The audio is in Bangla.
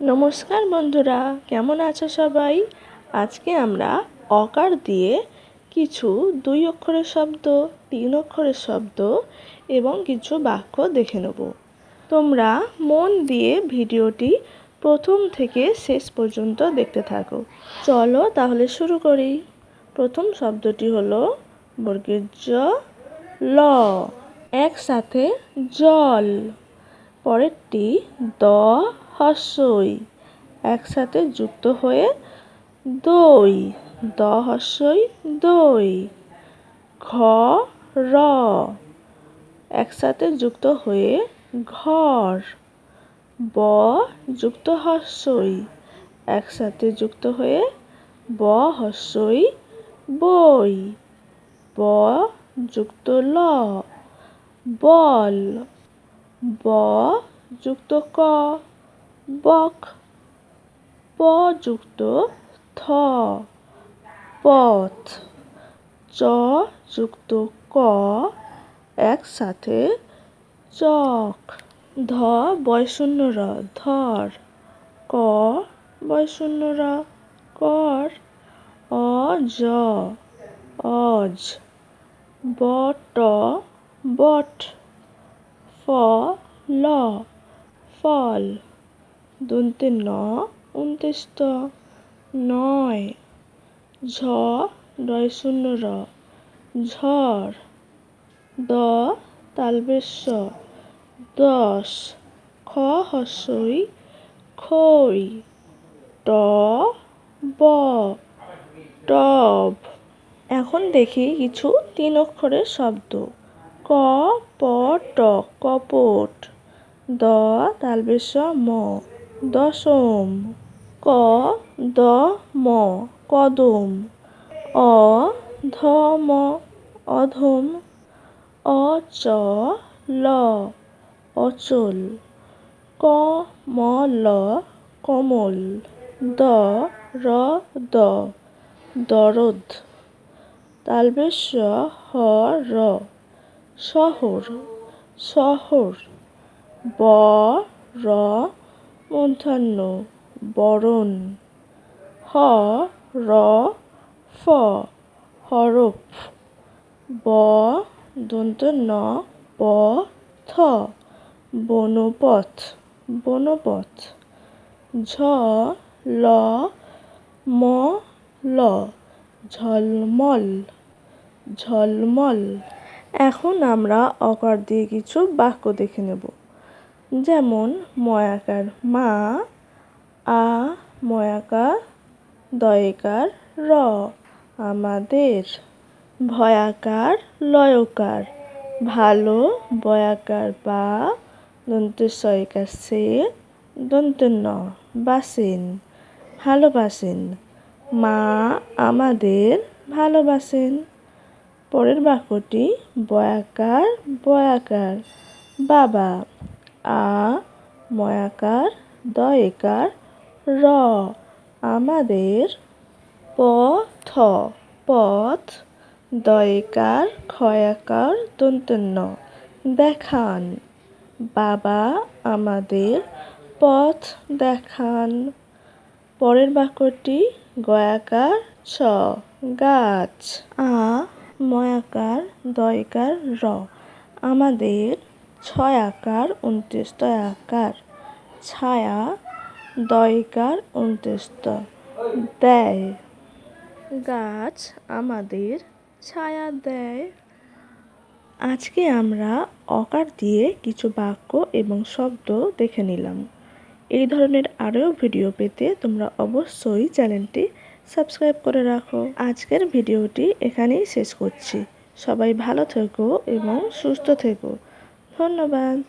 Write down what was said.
নমস্কার বন্ধুরা, কেমন আছো সবাই? আজকে আমরা অকার দিয়ে কিছু দুই অক্ষরের শব্দ, তিন অক্ষরের শব্দ এবং কিছু বাক্য দেখে নেব। তোমরা মন দিয়ে ভিডিওটি প্রথম থেকে শেষ পর্যন্ত দেখতে থাকো। চলো তাহলে শুরু করি। প্রথম শব্দটি হলো বর্গের জ ল, একসাথে জল। পরেরটি দ হস্যই। একসাথে যুক্ত হয়ে দই, দ হস্যই, দই, ঘ, র। একসাথে যুক্ত হয়ে ঘর, ব, যুক্ত হস্যই। একসাথে যুক্ত হয়ে ব, হস্যই, বই, ব, যুক্ত ল, বল, ব, যুক্ত ক। বক, প যুক্ত থ, পথ, চ যুক্ত ক, একসাথে চক, ধ বয়শূন্য র ধর, ক বয়শূন্য র কর, অ জ, অজ বট বট, ফ ল, ফল। দন্তে ন উনত্রিশত নয়, ঝ ডয় শূন্য র ঝড় দ, তালবেশ্য, দশ, খ, হস্যই, খই, ট, ব, টব। এখন দেখি কিছু তিন অক্ষরের শব্দ। ক, প, ট, কপট, দ তালবেশ ম। দশম ক দ ম কদম অ ধ ম অধম অ চ ল অচল ক ম ল কমল দ র দ দরদ তালবেশ হ র শহর শহর ব র মূর্ধন্য বরণ, হ, র, ফ, হরফ, ব, দন্ত, ন, প, থ, বনপথ বনপথ, ঝ, ল, ম, ল, ঝলমল ঝলমল। এখন আমরা অকার দিয়ে কিছু বাক্য দেখে নেব। যেমন ময়াকার মা, আ, ময়াকার, দয়কার, র, আমাদের, ভয়াকার, লয়কার, ভালো, বয়াকার, বা দন্তেশ্বয়কার সে দন্ত ন বাসেন, ভালোবাসেন, মা, আমাদের, ভালোবাসেন। পরের বাক্যটি, বয়াকার বয়াকার, বাবা। আ, ময়াকার, দয়কার, র, আমাদের পথ পথ, দয়কার, ক্ষয়াকার দন্তন্য দেখান। বাবা আমাদের পথ দেখান। পরের বাক্যটি, গয়াকার, ছ, গাছ। আ, ময়াকার, দয়কার, র, আমাদের ছয় আকার উনত্রিশ আকার। ছায়া দয়কার উনত্রিশ দেয় গাছ আমাদের ছায়া দেয়। আজকে আমরা অকার দিয়ে কিছু বাক্য এবং শব্দ দেখে নিলাম। এই ধরনের আরও ভিডিও পেতে তোমরা অবশ্যই চ্যানেলটি সাবস্ক্রাইব করে রাখো। আজকের ভিডিওটি এখানেই শেষ করছি। সবাই ভালো থেকো এবং সুস্থ থেকো। ধন্যবাদ।